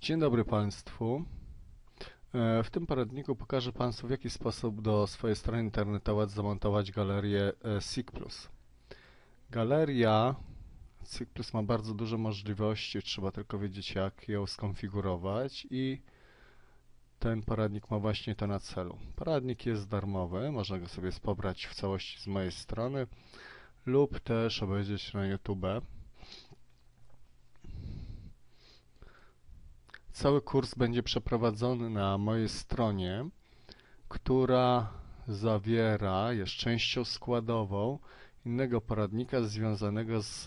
Dzień dobry Państwu. E, W tym poradniku pokażę Państwu w jaki sposób do swojej strony internetowej zamontować galerię e, SIG+. Galeria SIG ma bardzo duże możliwości, trzeba tylko wiedzieć jak ją skonfigurować i ten poradnik ma właśnie to na celu. Poradnik jest darmowy, można go sobie pobrać w całości z mojej strony lub też obejrzeć na YouTube. Cały kurs będzie przeprowadzony na mojej stronie, która zawiera, jest częścią składową innego poradnika związanego z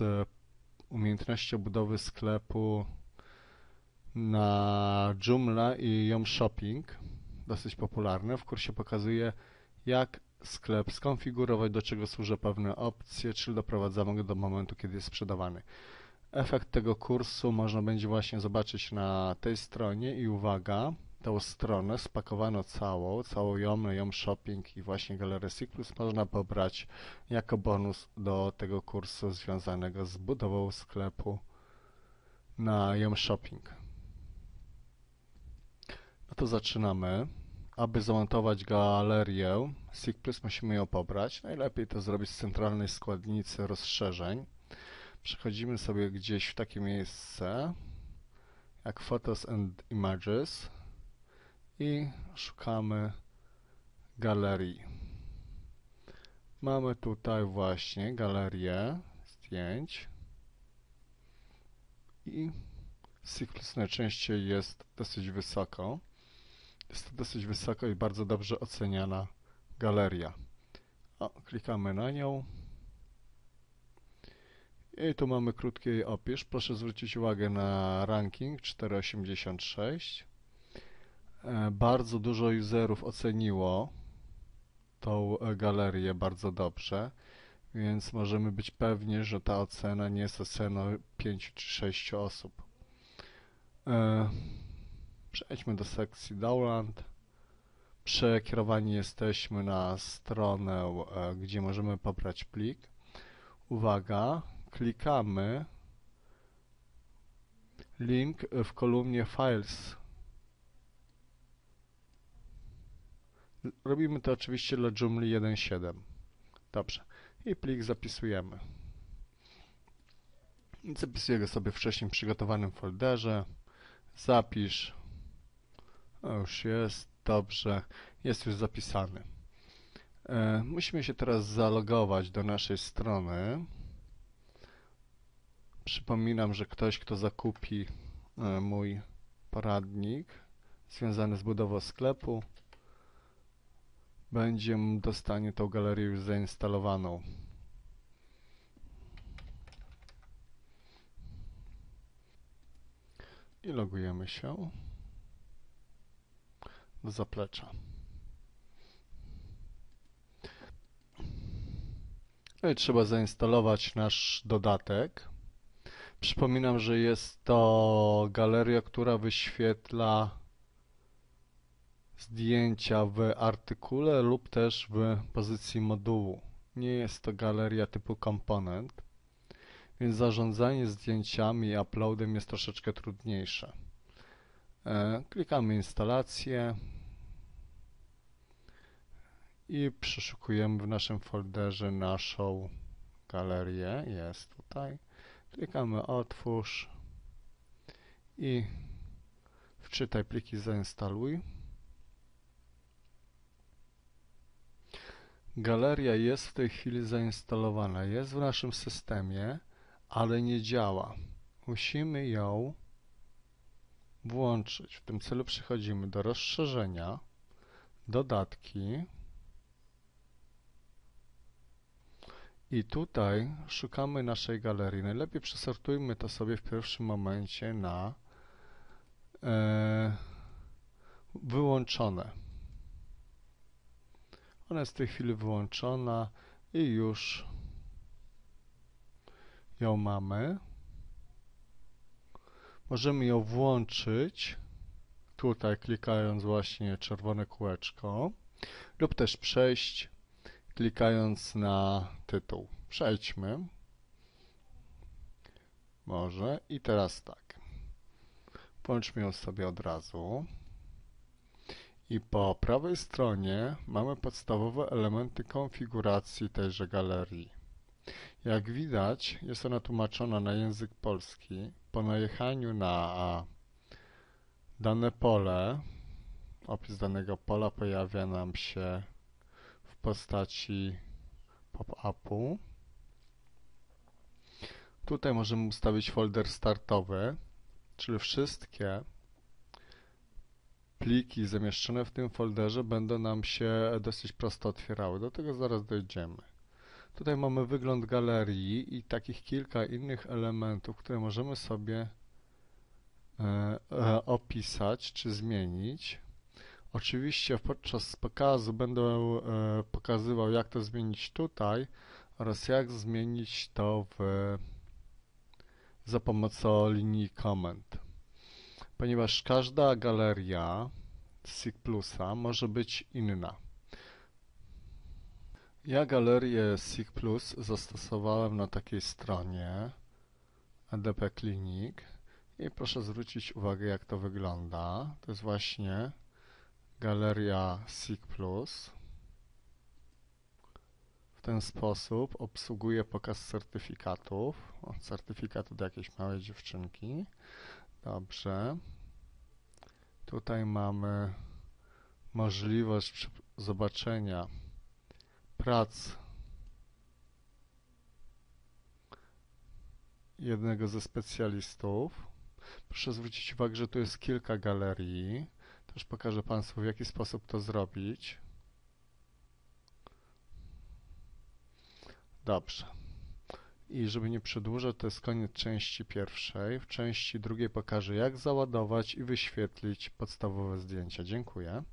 umiejętnością budowy sklepu na Joomla i Yom Shopping, dosyć popularne. W kursie pokazuję, jak sklep skonfigurować, do czego służą pewne opcje, czyli doprowadzamy go do momentu, kiedy jest sprzedawany. Efekt tego kursu można będzie właśnie zobaczyć na tej stronie i uwaga, tą stronę spakowano całą, całą Yom, Yom Shopping i właśnie galerię Cyclus można pobrać jako bonus do tego kursu związanego z budową sklepu na Yom Shopping. No to zaczynamy. Aby zamontować galerię SIG+, musimy ją pobrać. Najlepiej to zrobić z centralnej składnicy rozszerzeń. Przechodzimy sobie gdzieś w takie miejsce jak Photos and Images i szukamy galerii. Mamy tutaj właśnie galerię zdjęć i Cyklus najczęściej jest dosyć wysoko. Jest to dosyć wysoko i bardzo dobrze oceniana galeria. O, klikamy na nią. I tu mamy krótki opis. Proszę zwrócić uwagę na ranking 486. E, Bardzo dużo userów oceniło tą galerię bardzo dobrze, więc możemy być pewni, że ta ocena nie jest oceną 5 czy 6 osób. E, Przejdźmy do sekcji Download. Przekierowani jesteśmy na stronę, e, gdzie możemy pobrać plik. Uwaga, klikamy link w kolumnie Files. Robimy to oczywiście dla Joomla 1.7. Dobrze. I plik zapisujemy. Zapisuję go sobie w wcześniej przygotowanym folderze. Zapisz. O, już jest. Dobrze. Jest już zapisany. E, musimy się teraz zalogować do naszej strony. Przypominam, że ktoś, kto zakupi e, mój poradnik związany z budową sklepu, będzie dostanie tą galerię już zainstalowaną. I logujemy się do zaplecza. No i trzeba zainstalować nasz dodatek. Przypominam, że jest to galeria, która wyświetla zdjęcia w artykule lub też w pozycji modułu. Nie jest to galeria typu komponent, więc zarządzanie zdjęciami i uploadem jest troszeczkę trudniejsze. E, klikamy instalację i przeszukujemy w naszym folderze naszą galerię. Jest tutaj. Klikamy otwórz i wczytaj pliki zainstaluj. Galeria jest w tej chwili zainstalowana, jest w naszym systemie, ale nie działa. Musimy ją włączyć. W tym celu przechodzimy do rozszerzenia, dodatki i tutaj szukamy naszej galerii. Najlepiej przesortujmy to sobie w pierwszym momencie na e, wyłączone. Ona jest w tej chwili wyłączona i już ją mamy. Możemy ją włączyć tutaj klikając właśnie czerwone kółeczko lub też przejść klikając na tytuł. Przejdźmy. Może i teraz tak. Włączmy ją sobie od razu. I po prawej stronie mamy podstawowe elementy konfiguracji tejże galerii. Jak widać, jest ona tłumaczona na język polski. Po najechaniu na dane pole, opis danego pola pojawia nam się postaci pop-upu. Tutaj możemy ustawić folder startowy, czyli wszystkie pliki zamieszczone w tym folderze będą nam się dosyć prosto otwierały. Do tego zaraz dojdziemy. Tutaj mamy wygląd galerii i takich kilka innych elementów, które możemy sobie e, e, opisać czy zmienić. Oczywiście podczas pokazu będę e, pokazywał jak to zmienić tutaj oraz jak zmienić to w, za pomocą linii komend. Ponieważ każda galeria SIG Plusa może być inna. Ja galerię SIG Plus zastosowałem na takiej stronie EDP Clinic i proszę zwrócić uwagę jak to wygląda. To jest właśnie galeria SIG. W ten sposób obsługuje pokaz certyfikatów. O, certyfikat od jakiejś małej dziewczynki. Dobrze. Tutaj mamy możliwość zobaczenia prac jednego ze specjalistów. Proszę zwrócić uwagę, że tu jest kilka galerii. Też pokażę Państwu, w jaki sposób to zrobić. Dobrze. I żeby nie przedłużać, to jest koniec części pierwszej. W części drugiej pokażę, jak załadować i wyświetlić podstawowe zdjęcia. Dziękuję.